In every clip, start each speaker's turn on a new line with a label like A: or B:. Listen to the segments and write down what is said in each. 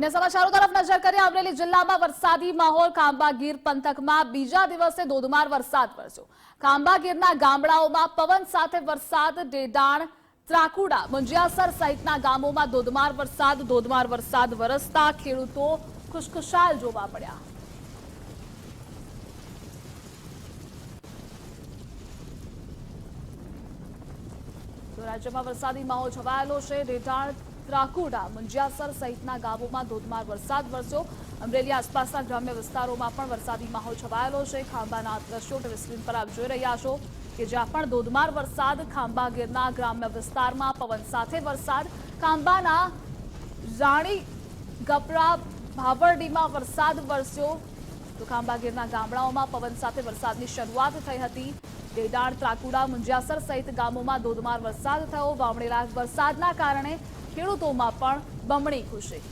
A: અને સમાચારો તરફ નજર કરીએ, અમરેલી જિલ્લામાં વરસાદી માહોલ ખાંભા ગીર પંથકમાં બીજા દિવસે ધોધમાર વરસાદ વરસ્યો. ખાંભા ગીરના ગામડાઓમાં પવન સાથે વરસાદ, ડેડાણ ત્રાકુડા મંજિયાસર સહિતના ગામોમાં ધોધમાર વરસાદ ધોધમાર વરસાદ વરસતા ખેડૂતો ખુશખુશાલ જોવા મળ્યા. રાજ્યમાં વરસાદી માહોલ છવાયેલો છે રેટાણ ત્રાકુડા, મુંજિયાસર સહિતના ગામોમાં ધોધમાર વરસાદ વરસ્યો. અમરેલી આસપાસના ગ્રામ્ય વિસ્તારોમાં પણ વરસાદી માહોલ છવાયેલો છે. ખાંભાના દ્રશ્યો ટીવી સ્ક્રીન પર આપ જોઈ રહ્યા છો કે જ્યાં પણ ધોધમાર વરસાદ, ખાંભા ગીરના ગ્રામ્ય વિસ્તારમાં પવન સાથે વરસાદ. ખાંભાના રાણી ગપરા ભાવરડીમાં વરસાદ વરસ્યો. તો ખાંભા ગીરના ગામડાઓમાં પવન સાથે વરસાદની શરૂઆત થઈ હતી. ડેડાણ ત્રાકુડા, મુંજિયાસર સહિત ગામોમાં ધોધમાર વરસાદ થયો. વાવણેલા વરસાદના કારણે ખેડૂતોમાં પણ બમણી ખુશી.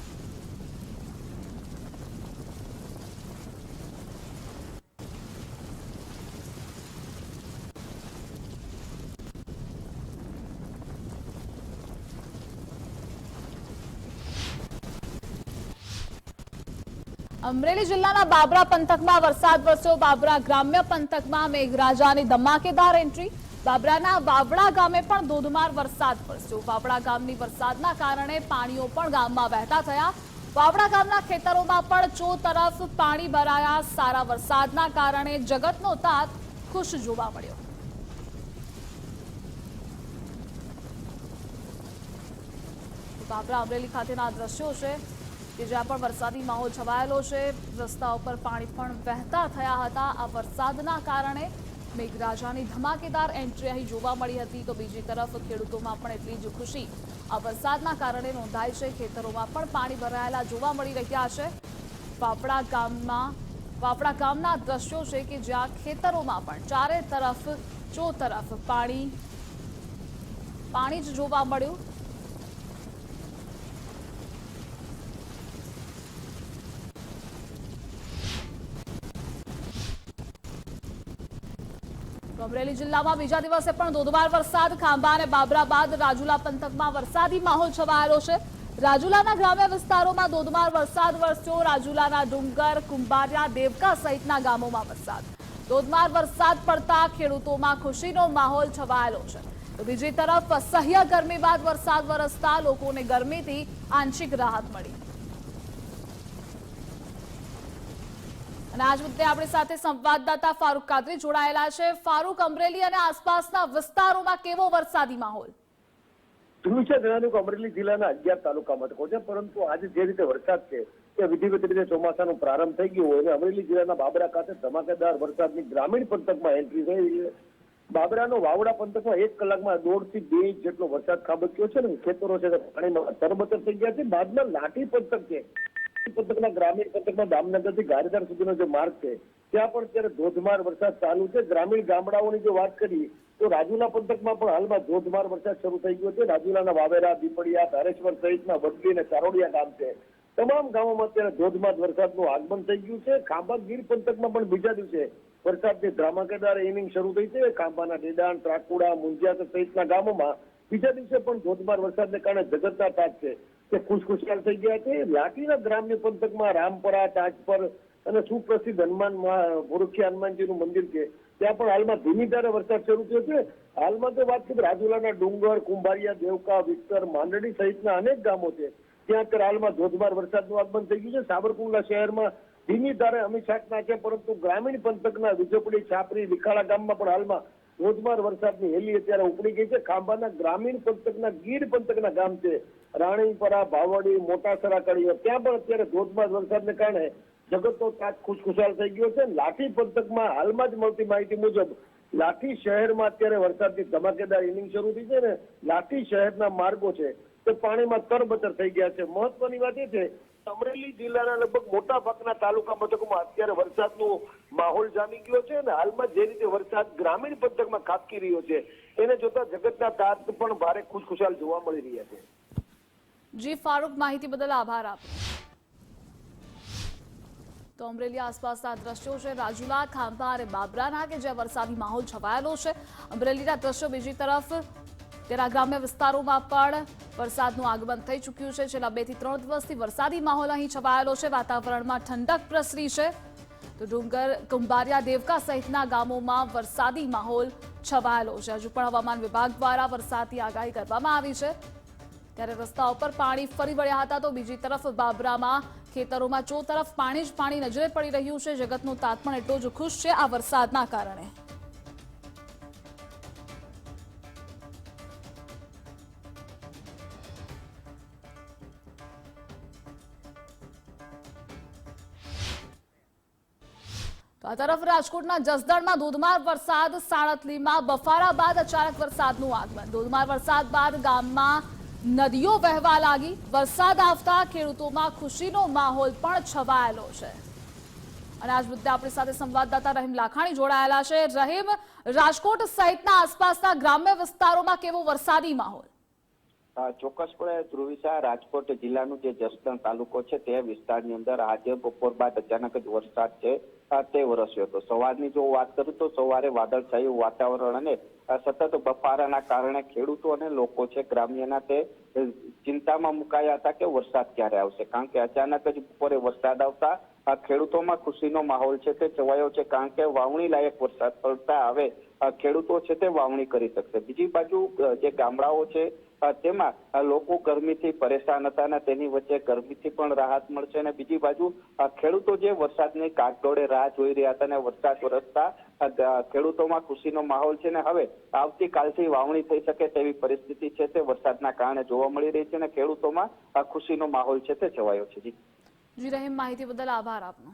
A: અમરેલી જિલ્લાના બાબરા પંથકમાં વરસાદ વરસ્યો. બાબરા ગ્રામ્ય પંથકમાં મેઘરાજાની ધમાકેદાર એન્ટ્રી બાબરાના વાવડા ગામે પણ ધોધમાર વરસાદ વરસ્યો. વાવડા ગામની વરસાદના કારણે પાણીઓ પણ ગામમાં વહેતા થયા. વાવડા ગામના ખેતરોમાં પણ ચો તરફ પાણી ભરાયા. સારા વરસાદના કારણે જગતનો તાત ખુશ જોવા મળ્યો. બાબરા અમરેલી ખાતેના દ્રશ્યો છે કે જ્યાં પણ વરસાદી માહોલ છવાયેલો છે. રસ્તા ઉપર પાણી પણ વહેતા થયા હતા. આ વરસાદના કારણે મેઘરાજાની ધમાકેદાર એન્ટ્રી અહીં જોવા મળી હતી તો બીજી તરફ ખેડૂતોમાં પણ એટલી જ ખુશી. આ વરસાદના કારણે નોંધાય છે ખેતરોમાં પણ પાણી ભરાયેલા જોવા મળી રહ્યા છે. વાપડા ગામમાં, વાપડા ગામના દ્રશ્યો છે કે જ્યાં ખેતરોમાં પણ ચારે તરફ, ચો તરફ પાણી પાણી જ જોવા મળ્યું. અમરેલી જિલ્લામાં બીજા દિવસે પણ ધોધમાર વરસાદ, ખાંભા અને બાબરા બાદ રાજુલા પંથકમાં વરસાદી માહોલ છવાયેલો છે. રાજુલાના ગ્રામ્ય વિસ્તારોમાં ધોધમાર વરસાદ વરસ્યો. રાજુલાના ડુંગર, કુંભારિયા, દેવકા સહિતના ગામોમાં વરસાદ. ધોધમાર વરસાદ પડતા ખેડૂતોમાં ખુશીનો માહોલ છવાયેલો છે. તો બીજી તરફ સહ્ય ગરમી બાદ વરસાદ વરસતા લોકોને ગરમીથી આંશિક રાહત મળી. અને આજ મુદ્દે આપણી સાથે સંવાદદાતા ફારૂક કાદરી જોડાયેલા છે. ફારૂક, અમરેલી અને આસપાસના વિસ્તારોમાં કેવો વરસાદી માહોલ?
B: અમરેલી જિલ્લાના અગિયાર તાલુકા મથકો છે, પરંતુ આજે જે રીતે વરસાદ છે તે વિધિવત રીતે ચોમાસાનો પ્રારંભ થઈ ગયો હોય અને અમરેલી જિલ્લાના બાબરા ખાતે ધમાકેદાર વરસાદની ગ્રામીણ પંથકમાં એન્ટ્રી થઈ છે. બાબરાનો વાવડા પંથકમાં એક કલાકમાં દોઢથી બે ઇંચ જેટલો વરસાદ ખાબક્યો છે ને ખેતરો છે પાણીમાં તરબતર થઈ ગયા છે. બાદમાં લાઠી પંથક છે. પંથકના ગ્રામીણ પંથકમાં દામનગરથી ગારીધાર સુધીનો જે માર્ગ છે, ત્યાં પણ અત્યારે ધોધમાર વરસાદ ચાલુ છે. ગ્રામીણ ગામડાઓની જો વાત કરીએ, તો રાજુલા પંથકમાં પણ હાલમાં ધોધમાર વરસાદ શરૂ થઈ ગયો છે. રાજુલાના વાવેરા, દીપડિયા, ધારેશ્વર સહિતના વડલી અને ચારોડિયા ગામ છે. તમામ ગામોમાં અત્યારે ધોધમાર વરસાદનું આગમન થઈ ગયું છે. ખાંભા ગીર પંથકમાં પણ બીજા દિવસે વરસાદની ધ્રામાકેદાર ઇનિંગ શરૂ થઈ છે. ખાંભાના ડેડાણ ત્રાકુડા મુંજિયા સહિતના ગામોમાં બીજા દિવસે પણ ધોધમાર વરસાદને કારણે જગતના તાપ છે. તે ખુશખુશિયાલ થઈ ગયા છે. લાઠીના ગ્રામ્ય પંથકમાં રામપરા, તાજપર અને સુપ્રસિદ્ધ હનુમાન ભોરખિયા હનુમાનજીનું મંદિર છે. ત્યાં પણ હાલમાં ધીમી ધારે વરસાદ શરૂ થયો છે. હાલમાં તો વાત કરીએ રાજુલાના ડુંગર, કુંભારિયા, દેવકા વિસ્તર માંડડી સહિતના અનેક ગામો છે. ત્યાં અત્યારે હાલમાં ધોધમાર વરસાદનું આગમન થઈ ગયું છે. સાબરકુંડલા શહેરમાં ધીમી ધારે અમીછાટના છે પરંતુ ગ્રામીણ પંથકના વિજયપુરી, છાપરી, વિખાળા ગામમાં પણ હાલમાં ધોધમાર વરસાદની હેલી અત્યારે ઉપડી ગઈ છે. ખાંભાના ગ્રામીણ પંથકના ગીર પંથકના ગામ છે. રાણીપરા, ભાવડી, મોટાસરા કડીઓ. ત્યાં પણ અત્યારે ધોધમાર વરસાદને કારણે જગતનો તાજ ખુશખુશાલ થઈ ગયો છે. લાઠી પંથકમાં હાલમાં જ મળતી માહિતી મુજબ, લાઠી શહેરમાં અત્યારે વરસાદની ધમાકેદાર ઇનિંગ શરૂ થઈ છે ને લાઠી શહેરના માર્ગો છે તે પાણીમાં તરબતર થઈ ગયા છે. મહત્વની વાત એ છે અમરેલી જિલ્લાના લગભગ મોટા ભાગના તાલુકા મથકોમાં અત્યારે વરસાદનો માહોલ જામી ગયો છે અને હાલમાં જે રીતે વરસાદ ગ્રામીણ પંથકમાં ખાબકી રહ્યો છે, એને જોતા જગતના તાત પણ ભારે ખુશખુશાલ જોવા મળી રહ્યા છે.
A: જી, ફારૂક, માહિતી બદલ આભાર આપ. તો અમરેલી આસપાસના દ્રશ્યો છે, રાજુલા, ખાંભા અને બાબરાના કે જ્યાં વરસાદી માહોલ છવાયેલો છે. અમરેલીના દ્રશ્યો બીજી તરફ તેના ગ્રામ્ય વિસ્તારોમાં પણ વરસાદનું આગમન થઈ ચૂક્યું છે. છેલ્લા બેથી ત્રણ દિવસથી વરસાદી માહોલ અહીં છવાયેલો છે. વાતાવરણમાં ઠંડક પ્રસરી છે. તો ડુંગર, કુંભારિયા, દેવકા સહિતના ગામોમાં વરસાદી માહોલ છવાયેલો છે. હજુ પણ હવામાન વિભાગ દ્વારા વરસાદની આગાહી કરવામાં આવી છે. ત્યારે રસ્તાઓ પર પાણી ફરી વળ્યા હતા તો બીજી તરફ બાબરામાં ખેતરોમાં ચો તરફ પાણી જ પાણી નજરે પડી રહ્યું છે. જગતનું તાત પણ એટલો જ ખુશ છે આ વરસાદના કારણે. આ તરફ રાજકોટના જસદણમાં ધોધમાર વરસાદ, સાણતલીમાં બફારા બાદ અચાનક વરસાદનું આગમન. ધોધમાર વરસાદ બાદ ગામમાં નદીઓ વહેવા લાગી. વરસાદ આવતા ખેડૂતોમાં ખુશીનો માહોલ પણ છવાયેલો છે. અને આજ મુદ્દે આપણી સાથે સંવાદદાતા રહીમ લાખાણી જોડાયેલા છે. રહીમ, રાજકોટ સહિતના આસપાસના ગ્રામ્ય વિસ્તારોમાં કેવો વરસાદી માહોલ?
C: ચોક્કસપણે ધ્રુવિસા રાજકોટ જિલ્લાનું જે જસદણ તાલુકો છે તે વિસ્તારની અંદર આજે બપોર બાદ અચાનક જ વરસાદ છે. તે વરસ્યો હતો. સવારની જો વાત કરું તો સવારે વાદળછાયું વાતાવરણ અને સતત બફારાના કારણે ખેડૂતો અને લોકો છે ગ્રામ્યના તે ચિંતામાં મુકાયા હતા કે વરસાદ ક્યારે આવશે. કારણ કે અચાનક જ બપોરે વરસાદ આવતા ખેડૂતોમાં ખુશીનો માહોલ છે તે છવાયો છે. કારણ કે વાવણી લાયક વરસાદ પડતા હવે ખેડૂતો છે તે વાવણી કરી શકશે. બીજી બાજુ જે ગામડાઓ છે તેમાં લોકો ગરમીથી પરેશાન હતા અને તેની વચ્ચે ગરમીથી પણ રાહત મળશે અને બીજી બાજુ ખેડૂતો જે વરસાદની કાગડોળે રાહ જોઈ રહ્યા હતા અને વરસાદ વરસતા ખેડૂતોમાં ખુશીનો માહોલ છે ને હવે આવતીકાલથી વાવણી થઈ શકે તેવી પરિસ્થિતિ છે તે વરસાદના કારણે જોવા મળી રહી છે અને ખેડૂતોમાં ખુશીનો માહોલ છે તે છવાયો છે જી.
A: જી રહીમ માહિતી બદલ આભાર આપનો.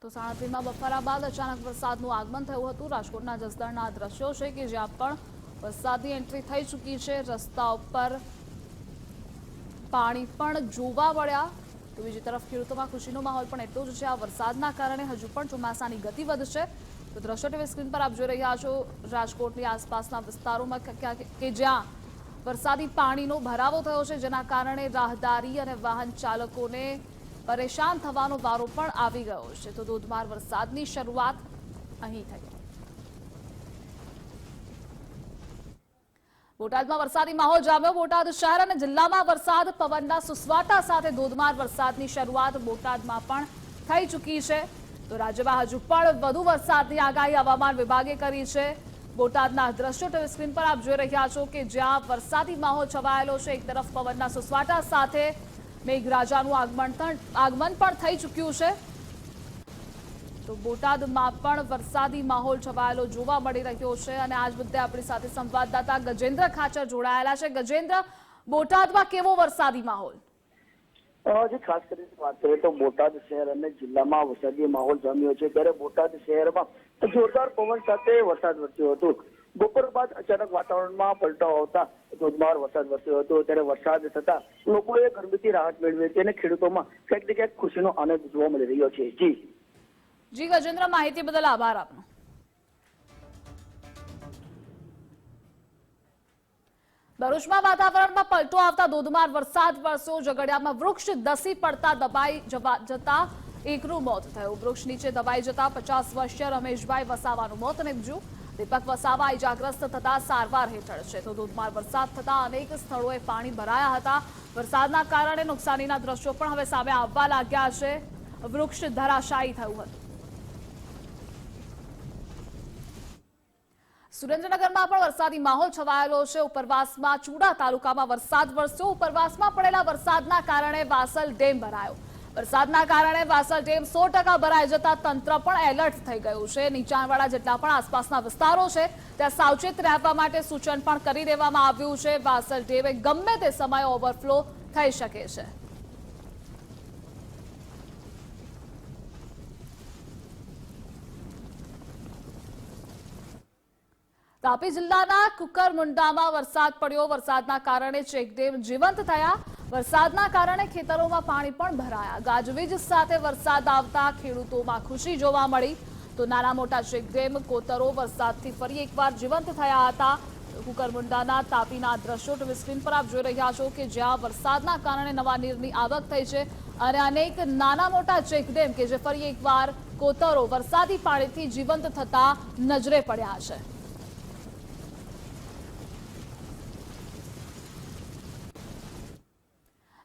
A: તો સાણત્રીમાં બફારા બાદ અચાનક વરસાદનું આગમન થયું હતું. રાજકોટના જસદણના દ્રશ્યો છે કે જ્યાં પણ વરસાદની એન્ટ્રી થઈ ચૂકી છે. રસ્તા ઉપર પાણી પણ જોવા મળ્યા. તો બીજી તરફ ખેડૂતોમાં ખુશીનો માહોલ પણ એટલો જ છે. આ વરસાદના કારણે હજુ પણ ચોમાસાની ગતિ વધશે. તો દ્રશ્ય ટીવી સ્ક્રીન પર આપ જોઈ રહ્યા છો રાજકોટની આસપાસના વિસ્તારોમાં કે- જ્યાં વરસાદી પાણીનો ભરાવો થયો છે, જેના કારણે રાહદારી અને વાહન ચાલકોને પરેશાન થવાનો વારો પણ આવી ગયો છે. તો ધોધમાર વરસાદની શરૂઆત અહીં થઈ. બોટાદમાં વરસાદી માહોલ જામ્યો. બોટાદ શહેર અને જિલ્લામાં વરસાદ, પવનના સુસવાટા સાથે ધોધમાર વરસાદની શરૂઆત બોટાદમાં પણ થઈ ચૂકી છે. તો રાજ્યમાં હજુ પણ વધુ વરસાદની આગાહી હવામાન વિભાગે કરી છે. બોટાદના દ્રશ્યો ટીવી સ્ક્રીન પર આપ જોઈ રહ્યા છો કે જ્યાં વરસાદી માહોલ છવાયેલો છે, એક તરફ પવનના સુસવાટા સાથે મેઘરાજાનું આગમન આગમન પણ થઈ ચૂક્યું છે. તો બોટાદમાં પણ વરસાદી માહોલ છવાયેલો જોવા મળી રહ્યો છે અને આજ મુદ્દે આપણી સાથે સંવાદદાતા ગજેન્દ્ર ખાચર જોડાયેલા છે. ગજેન્દ્ર, બોટાદમાં કેવો વરસાદી માહોલ?
D: જે ખાસ કરીને વાત કરીએ તો બોટાદ શહેર અને જિલ્લામાં વરસાદી માહોલ જામ્યો છે. ત્યારે બોટાદ શહેરમાં જોરદાર પવન સાથે વરસાદ વરસ્યો હતો. બપોર બાદ અચાનક વાતાવરણમાં પલટાવ આવતા ધોધમાર વરસાદ વરસ્યો હતો. ત્યારે વરસાદ થતા લોકોએ ગરમીથી રાહત મેળવી હતી અને ખેડૂતોમાં ક્યાંક ને ક્યાંક ખુશીનો આનંદ જોવા મળી રહ્યો છે. જી.
A: જી ગજેન્દ્ર, માહિતી બદલ આભાર આપનો. ભરૂચમાં વાતાવરણમાં પલટો આવતા ધોધમાર વરસાદ, વરસ્યો ઝઘડિયામાં વૃક્ષ દસી પડતા દબાઈ જતા એકનું મોત થયું. વૃક્ષ નીચે દબાઈ જતા પચાસ વર્ષીય રમેશભાઈ વસાવાનું મોત નીપજ્યું. દીપક વસાવા ઇજાગ્રસ્ત થતા સારવાર હેઠળ છે. તો ધોધમાર વરસાદ થતા અનેક સ્થળોએ પાણી ભરાયા હતા. વરસાદના કારણે નુકસાનીના દ્રશ્યો પણ હવે સામે આવવા લાગ્યા છે. વૃક્ષ ધરાશાયી થયું હતું. સુરેન્દ્રનગરમાં પણ વરસાદી માહોલ છવાયેલો છે. ઉપરવાસમાં ચુડા તાલુકામાં વરસાદ વરસ્યો. ઉપરવાસમાં પડેલા વરસાદના કારણે વાસલ ડેમ ભરાયો. વરસાદના કારણે વાસલ ડેમ સો ભરાઈ જતા તંત્ર પણ એલર્ટ થઈ ગયું છે. નીચાણવાળા જેટલા પણ આસપાસના વિસ્તારો છે, ત્યાં સાવચેત રહેવા માટે સૂચન પણ કરી દેવામાં આવ્યું છે. વાસલ ડેમે ગમે તે સમયે ઓવરફ્લો થઈ શકે છે. તાપી જિલ્લાના કુકરમુંડામાં વરસાદ પડ્યો. વરસાદના કારણે ચેકડેમ જીવંત થયા. વરસાદના કારણે ખેતરોમાં પાણી પણ ભરાયા. ગાજવીજ સાથે વરસાદ આવતા ખેડૂતોમાં ખુશી જોવા મળી. તો નાના મોટા ચેકડેમ, કોતરો વરસાદથી ફરી એકવાર જીવંત થયા હતા. કુકરમુંડાના તાપીના દ્રશ્યો ટીવી સ્ક્રીન પર આપ જોઈ રહ્યા છો કે જ્યાં વરસાદના કારણે નવા નીરની આવક થઈ છે અને અનેક નાના મોટા ચેકડેમ કે જે ફરી એકવાર કોતરો વરસાદી પાણીથી જીવંત થતા નજરે પડ્યા છે.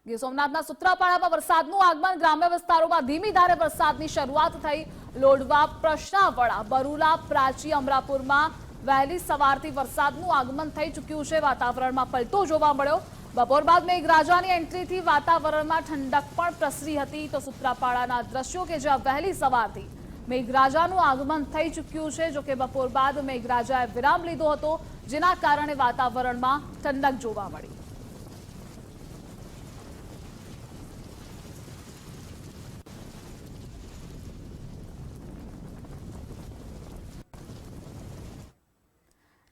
A: ગીર સોમનાથના સુત્રાપાડામાં વરસાદનું આગમન. ગ્રામ્ય વિસ્તારોમાં ધીમી ધારે વરસાદની શરૂઆત થઈ. લોડવા પ્રશ્નાવડા બરુલા, પ્રાચી, અમરાપુરમાં વહેલી સવારથી વરસાદનું આગમન થઈ ચૂક્યું છે. વાતાવરણમાં પલટો જોવા મળ્યો. બપોર બાદ મેઘરાજાની એન્ટ્રીથી વાતાવરણમાં ઠંડક પણ પ્રસરી હતી. તો સુત્રાપાડાના દ્રશ્યો કે જ્યાં વહેલી સવારથી મેઘરાજાનું આગમન થઈ ચૂક્યું છે જોકે બપોર બાદ મેઘરાજાએ વિરામ લીધો હતો, જેના કારણે વાતાવરણમાં ઠંડક જોવા મળી.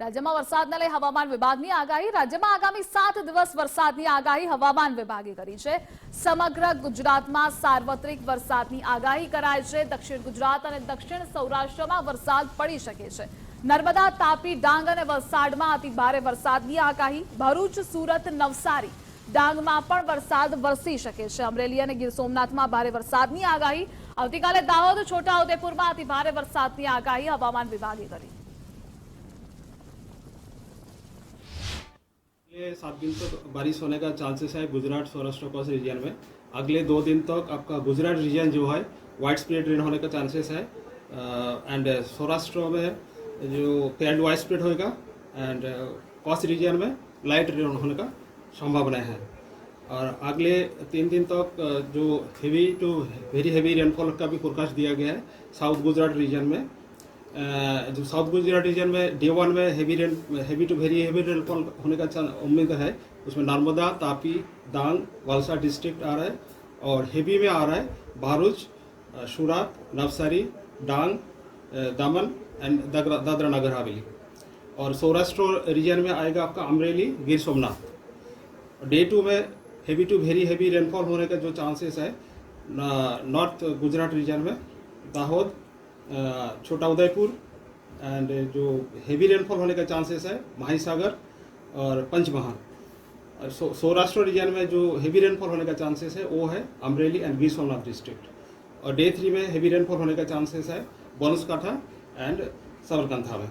A: રાજ્યમાં વરસાદને લઈ હવામાન વિભાગની આગાહી, રાજ્યમાં આગામી સાત દિવસ વરસાદની આગાહી હવામાન વિભાગે કરી છે. સમગ્ર ગુજરાતમાં સાર્વત્રિક વરસાદની આગાહી કરાય છે. દક્ષિણ ગુજરાત અને દક્ષિણ સૌરાષ્ટ્રમાં વરસાદ પડી શકે છે. નર્મદા, તાપી, ડાંગ અને વલસાડમાં અતિ ભારે વરસાદની આગાહી. ભરૂચ, સુરત, નવસારી ડાંગમાં પણ વરસાદ વરસી શકે છે. અમરેલી અને ગીર સોમનાથમાં ભારે વરસાદની આગાહી. આવતીકાલે દાહોદ, છોટાઉદેપુરમાં અતિ ભારે વરસાદની આગાહી હવામાન વિભાગે કરી.
E: अगले सात दिन तक बारिश होने का चांसेस है गुजरात, सौराष्ट्र कोस्ट रीजन में। अगले दो दिन तक आपका गुजरात रीजन जो है वाइड स्प्रेड रेन होने का चांसेस है। एंड सौराष्ट्र में जो पैड वाइड स्प्रेड होगा एंड कोस्ट रीजन में लाइट रेन होने का संभावना है। और अगले तीन दिन तक जो heavy to very heavy rainfall का भी फोरकास्ट दिया गया है साउथ गुजरात रीजन में। जो साउथ गुजरात रीजन में डे वन में heavy rain heavy to very heavy rainfall होने का उम्मीद है। उसमें नर्मदा, तापी, दांग, वालसा डिस्ट्रिक्ट आ रहा है और हैवी में आ रहा है भारूच सूरत, नवसारी डांग दमन एंड दादरा नगर हवेली। और सौराष्ट्र रीजन में आएगा आपका अमरेली, गिर सोमनाथ। डे टू में heavy to very heavy rainfall होने का जो चांसेस है नॉर्थ गुजरात रीजन में, दाहोद छोटा उदयपुर एंड जो हेवी रेनफॉल होने का चांसेस है माहिसागर और पंचमहाल और सौ- सौराष्ट्र रीजन में जो हेवी रेनफॉल होने का चांसेस है वो है अमरेली एंड गिर सोमनाथ डिस्ट्रिक्ट और डे थ्री में हेवी रेनफॉल होने का चांसेस है बनसकाठा एंड साबरकांठा में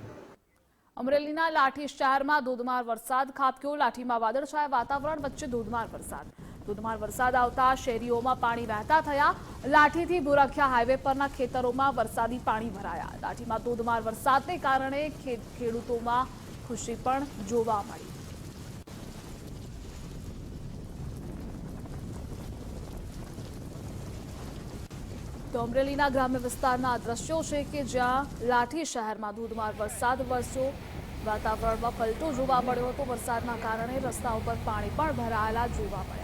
A: અમરેલીના લાઠી શહેરમાં ધોધમાર વરસાદ ખાબક્યો લાઠીમાં વાદળછાયા વાતાવરણ વચ્ચે ધોધમાર વરસાદ ધોધમાર વરસાદ આવતા શેરીઓમાં પાણી વહેતા થયા. લાઠીથી બોરખિયા હાઈવે પરના ખેતરોમાં વરસાદી પાણી ભરાયા. લાઠીમાં ધોધમાર વરસાદને કારણે ખેડૂતોમાં ખુશી પણ જોવા મળી. તો અમરેલીના ગ્રામ્ય વિસ્તારના દ્રશ્યો છે કે જ્યાં લાઠી શહેરમાં ધોધમાર વરસાદ વરસ્યો. વાતાવરણમાં પલટો જોવા મળ્યો હતો. વરસાદના કારણે રસ્તા ઉપર પાણી પણ ભરાયેલા જોવા મળ્યા.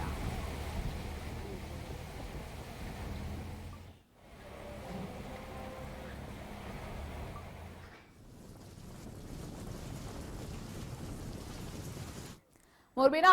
A: ধরবে না